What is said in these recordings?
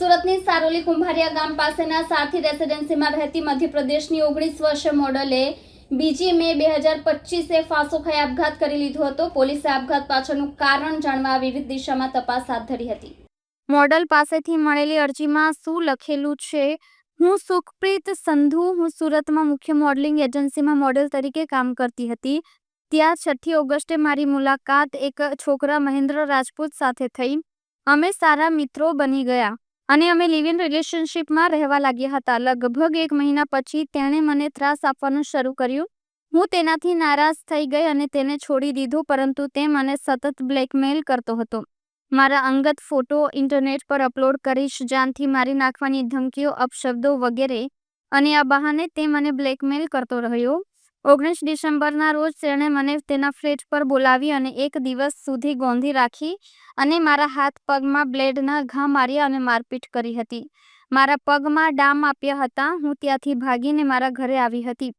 સુરતની સારોલી કુંભારિયા ગામ પાસેના સારથી રેસિડેન્સીમાં રહેતી મધ્યપ્રદેશની ઓગણીસ વર્ષે મોડલે બીજી મે બે હજાર પચીસે ફાંસો ખાઈ આપઘાત કરી લીધો હતો. પોલીસે આપઘાત પાછળનું કારણ જાણવા વિવિધ દિશામાં તપાસ હાથ ધરી હતી. મોડલ પાસેથી મળેલી અરજીમાં શું લખેલું છે? હું સુખપ્રીત સંધુ, હું સુરતમાં મુખ્ય મોડલિંગ એજન્સીમાં મોડેલ તરીકે કામ કરતી હતી. ત્યાં છઠ્ઠી ઓગસ્ટે મારી મુલાકાત એક છોકરા મહેન્દ્ર રાજપૂત સાથે થઈ. અમે સારા મિત્રો બની ગયા. અને અમે લિવ ઇન રિલેશનશિપમાં રહેવા લાગ્યા હતા. લગભગ એક મહિના પછી તેણે મને ત્રાસ આપવાનું શરૂ કર્યું. હું તેનાથી નારાજ થઈ ગઈ અને તેને છોડી દીધું, પરંતુ તે મને સતત બ્લેકમેલ કરતો હતો. મારા અંગત ફોટો ઇન્ટરનેટ પર અપલોડ કરીશ, જાનથી મારી નાખવાની ધમકીઓ, અપશબ્દો વગેરે, અને આ બહાને તે મને બ્લેકમેલ કરતો રહ્યો. ઓગણીસ ડિસેમ્બરના રોજ તેણે મને તેના ફ્લેટ પર બોલાવી અને એક દિવસ સુધી ગોંધી રાખી અને મારા હાથ પગમાં બ્લેડના ઘા માર્યા અને મારપીટ કરી હતી. મારા પગમાં ડામ આપ્યા હતા. હું ત્યાંથી ભાગીને મારા ઘરે આવી હતી.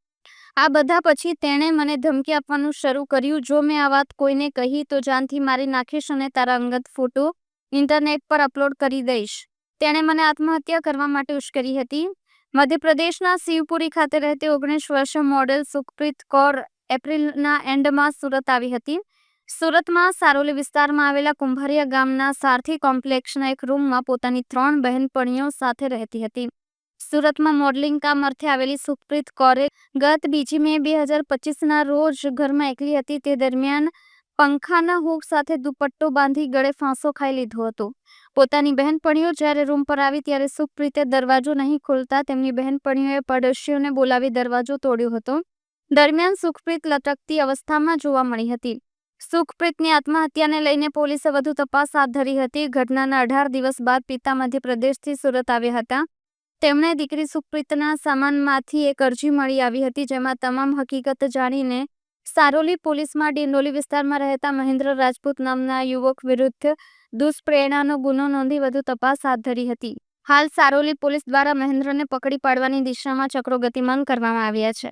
આ બધા પછી તેણે મને ધમકી આપવાનું શરૂ કર્યું. જો મેં આ વાત કોઈને કહી તો જાનથી મારી નાખીશ અને તારા અંગત ફોટો ઇન્ટરનેટ પર અપલોડ કરી દઈશ. તેણે મને આત્મહત્યા કરવા માટે ઉશ્કેરી હતી. મધ્યપ્રદેશના શિવપુરી ખાતે રહેતી ઓગણીસ વર્ષ મોડેલ સુખપ્રીત કૌર એપ્રિલના એન્ડમાં સુરત આવી હતી. સુરતમાં સારોલી વિસ્તારમાં આવેલા કુંભારિયા ગામના સારથી કોમ્પ્લેક્ષના એક રૂમમાં પોતાની ત્રણ બહેનપણીઓ સાથે રહેતી હતી. સુરતમાં મોડલિંગ કામ અર્થે આવેલી સુખપ્રીત કૌરે ગત બીજી મે બે હજાર પચીસના રોજ ઘરમાં એકલી હતી. તે દરમિયાન પંખાના હૂક સાથે દુપટ્ટો બાંધી ગળે ફાંસો ખાઈ લીધો હતો. પોતાની બહેનપણીઓ જ્યારે રૂમ પર આવી ત્યારે સુખપ્રીતે દરવાજો નહીં ખોલતા તેમની બહેનપણીઓએ પડોશીઓને બોલાવી દરવાજો તોડ્યો હતો. દરમિયાન સુખપ્રીત લટકતી અવસ્થામાં જોવા મળી હતી. સુખપ્રીતની આત્મહત્યાને લઈને પોલીસે વધુ તપાસ હાથ ધરી હતી. ઘટનાના અઢાર દિવસ બાદ પિતા મધ્યપ્રદેશથી સુરત આવ્યા હતા. તેમણે દીકરી સુખપ્રીતના સામાનમાંથી એક અરજી મળી આવી હતી જેમાં તમામ હકીકત જાણીને સારોલી પોલીસમાં ડિંડોલી વિસ્તારમાં રહેતા મહેન્દ્ર રાજપૂત નામના યુવક વિરુદ્ધ દુષ્પ્રેરણાનો ગુનો નોંધી વધુ તપાસ હાથ ધરી હતી. હાલ સારોલી પોલીસ દ્વારા મહેન્દ્રને પકડી પાડવાની દિશામાં ચક્રો ગતિમાન કરવામાં આવ્યા છે.